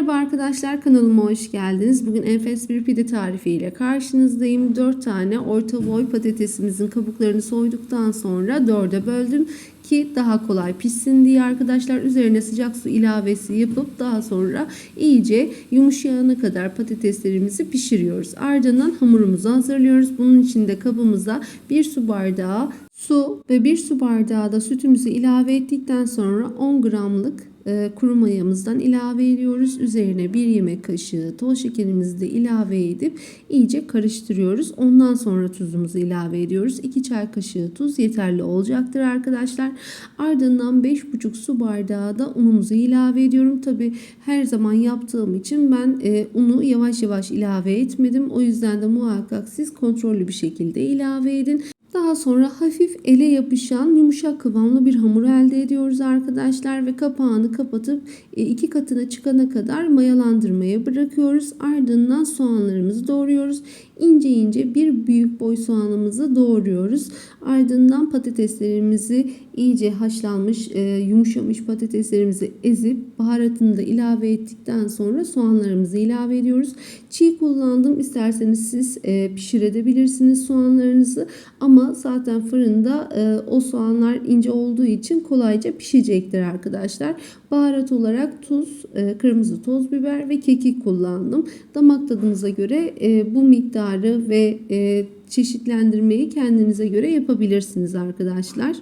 Merhaba arkadaşlar kanalıma hoş geldiniz. Bugün enfes bir pide tarifiyle karşınızdayım. 4 tane orta boy patatesimizin kabuklarını soyduktan sonra 4'e böldüm ki daha kolay pişsin diye arkadaşlar üzerine sıcak su ilavesi yapıp daha sonra iyice yumuşayana kadar patateslerimizi pişiriyoruz. Ardından hamurumuzu hazırlıyoruz. Bunun için de kabımıza 1 su bardağı su ve 1 su bardağı da sütümüzü ilave ettikten sonra 10 gramlık kuru mayamızdan ilave ediyoruz. Üzerine bir yemek kaşığı toz şekerimizi de ilave edip iyice karıştırıyoruz. Ondan sonra tuzumuzu ilave ediyoruz. 2 çay kaşığı tuz yeterli olacaktır arkadaşlar. Ardından 5,5 su bardağı da unumuzu ilave ediyorum. Tabi her zaman yaptığım için ben e, unu yavaş yavaş ilave etmedim. O yüzden de muhakkak siz kontrollü bir şekilde ilave edin. Daha sonra hafif ele yapışan yumuşak kıvamlı bir hamur elde ediyoruz arkadaşlar ve kapağını kapatıp e, iki katına çıkana kadar mayalandırmaya bırakıyoruz. Ardından soğanlarımızı doğruyoruz. İnce ince bir büyük boy soğanımızı doğruyoruz. Ardından patateslerimizi iyice haşlanmış, e, yumuşamış patateslerimizi ezip baharatını da ilave ettikten sonra soğanlarımızı ilave ediyoruz. Çiğ kullandım. İsterseniz siz e, pişirebilirsiniz soğanlarınızı ama zaten fırında e, o soğanlar ince olduğu için kolayca pişecektir arkadaşlar. Baharat olarak tuz, kırmızı toz biber ve kekik kullandım. Damak tadınıza göre bu miktarı ve e, çeşitlendirmeyi kendinize göre yapabilirsiniz arkadaşlar.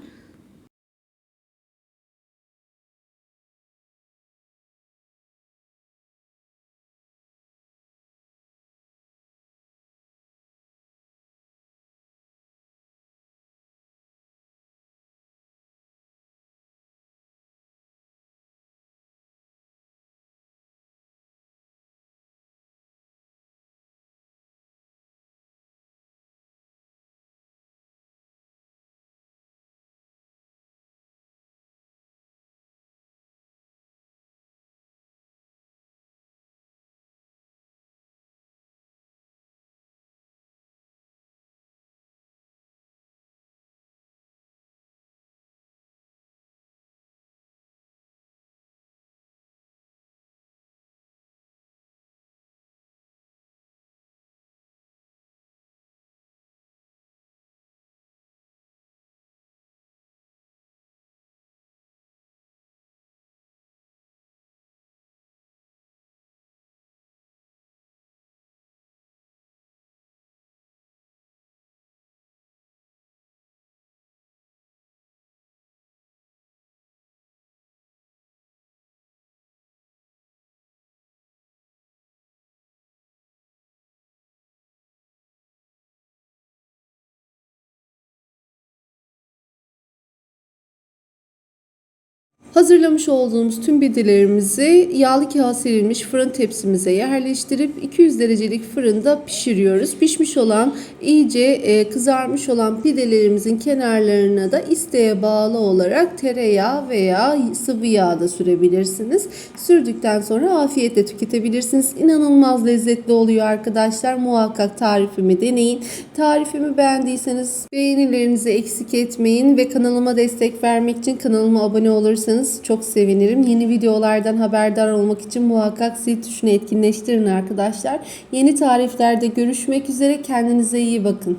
Hazırlamış olduğumuz tüm pidelerimizi yağlı kağıt serilmiş fırın tepsimize yerleştirip 200 derecelik fırında pişiriyoruz. Pişmiş olan iyice e, kızarmış olan pidelerimizin kenarlarına da isteğe bağlı olarak tereyağı veya sıvı yağ da sürebilirsiniz. Sürdükten sonra afiyetle tüketebilirsiniz. İnanılmaz lezzetli oluyor arkadaşlar. Muhakkak tarifimi deneyin. Tarifimi beğendiyseniz beğenilerinizi eksik etmeyin ve kanalıma destek vermek için kanalıma abone olursanız çok sevinirim. Yeni videolardan haberdar olmak için muhakkak zil tuşunu etkinleştirin arkadaşlar. Yeni tariflerde görüşmek üzere. Kendinize iyi bakın.